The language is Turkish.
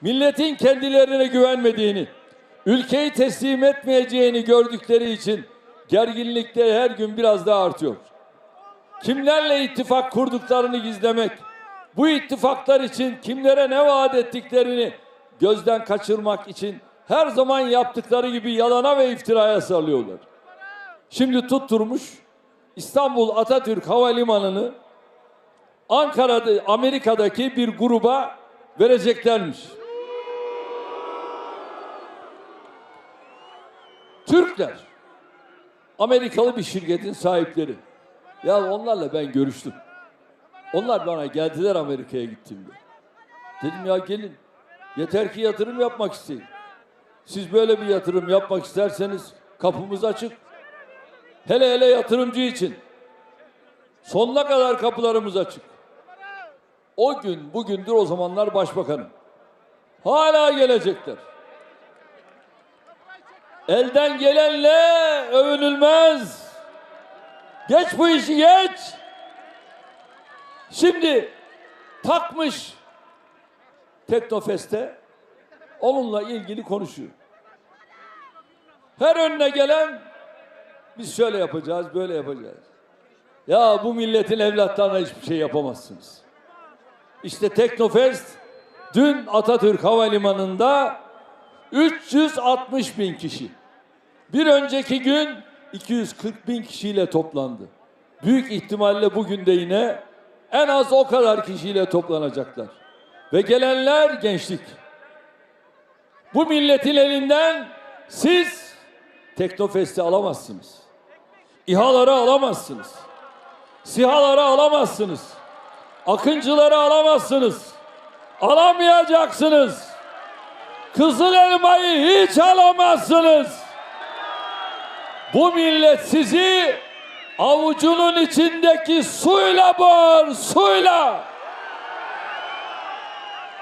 milletin kendilerine güvenmediğini, ülkeyi teslim etmeyeceğini gördükleri için gerginlikleri her gün biraz daha artıyor. Kimlerle ittifak kurduklarını gizlemek, bu ittifaklar için kimlere ne vaat ettiklerini gözden kaçırmak için her zaman yaptıkları gibi yalana ve iftiraya sarılıyorlar. Şimdi tutturmuş İstanbul Atatürk Havalimanı'nı Ankara'da Amerika'daki bir gruba vereceklermiş. Türkler Amerikalı bir şirketin sahipleri. Ya onlarla ben görüştüm. Onlar bana geldiler Amerika'ya gittiğimde. Dedim ya gelin. Yeter ki yatırım yapmak isteyin. Siz böyle bir yatırım yapmak isterseniz kapımız açık. Hele hele yatırımcı için. Sonuna kadar kapılarımız açık. O gün bugündür o zamanlar başbakanım. Hala gelecekler. Elden gelenle övünülmez. Geç bu işi geç. Şimdi takmış Teknofest'e onunla ilgili konuşuyor. Her önüne gelen biz şöyle yapacağız, böyle yapacağız. Ya bu milletin evlatlarına hiçbir şey yapamazsınız. İşte Teknofest dün Atatürk Havalimanı'nda 360 bin kişi. Bir önceki gün 240 bin kişiyle toplandı. Büyük ihtimalle bugün de yine en az o kadar kişiyle toplanacaklar. Ve gelenler gençlik. Bu milletin elinden siz Teknofest'i alamazsınız. İHA'ları alamazsınız. SİHA'ları alamazsınız. Akıncıları alamazsınız. Alamayacaksınız. Kızıl elmayı hiç alamazsınız. Bu millet sizi avucunun içindeki suyla boğar, suyla.